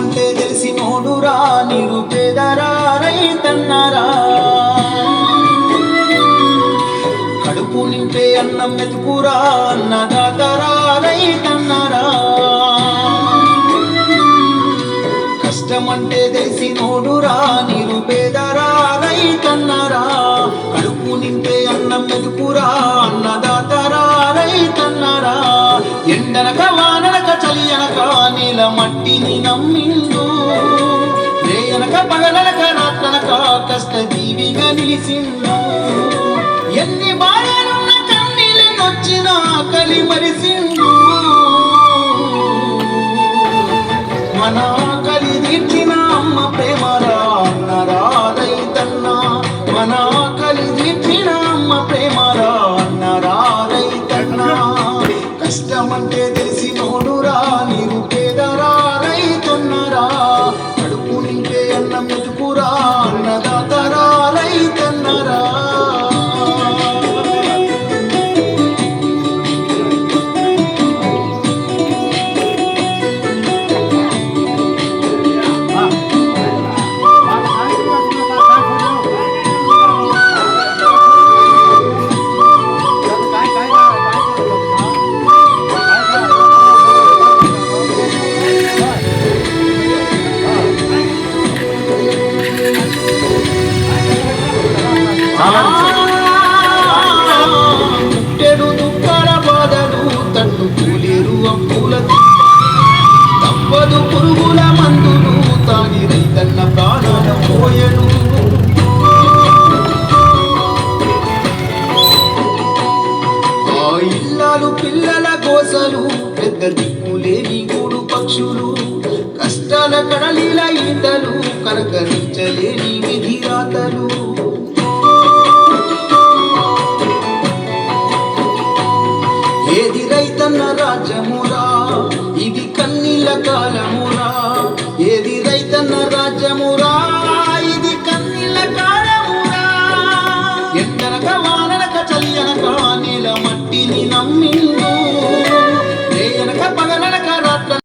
అంటే తెలిసినోడురా నిరుపేదరా తన్నారా కడుపు నింపే అన్నం మెతుకురా అన్నదాతరా రైతన్నరా. కష్టమంటే తెలిసినోడురా నిరుపేదరా తన్నారా కడుపు నింపే అన్నం వెతుకురా రాత్రనక కష్ట జీవిగా నిలిసిండు ఎన్ని బాధలున్న కన్నీళ్ళనొచ్చినా కలి మరిసిండు మన ఆకలి తీర్చిన అమ్మ ప్రేమరా అన్నరా మన ఆకలి తీర్చిన అమ్మ ప్రేమరా అన్నరా కష్టమంటే తెలిసి పుట్టెడు దుఃఖాల బాధలు తట్టుకోలేరు అప్పుల తప్పదు పురుగుల మందులు తాగి రైతన్న ప్రాణాల పోయను ఆ ఇల్లాలు పిల్లల కోసలు పెద్ద దిక్కులేని గూడు పక్షులు. ఏది రైతన్న రాజ్యమురా ఇది కన్నీల కాలము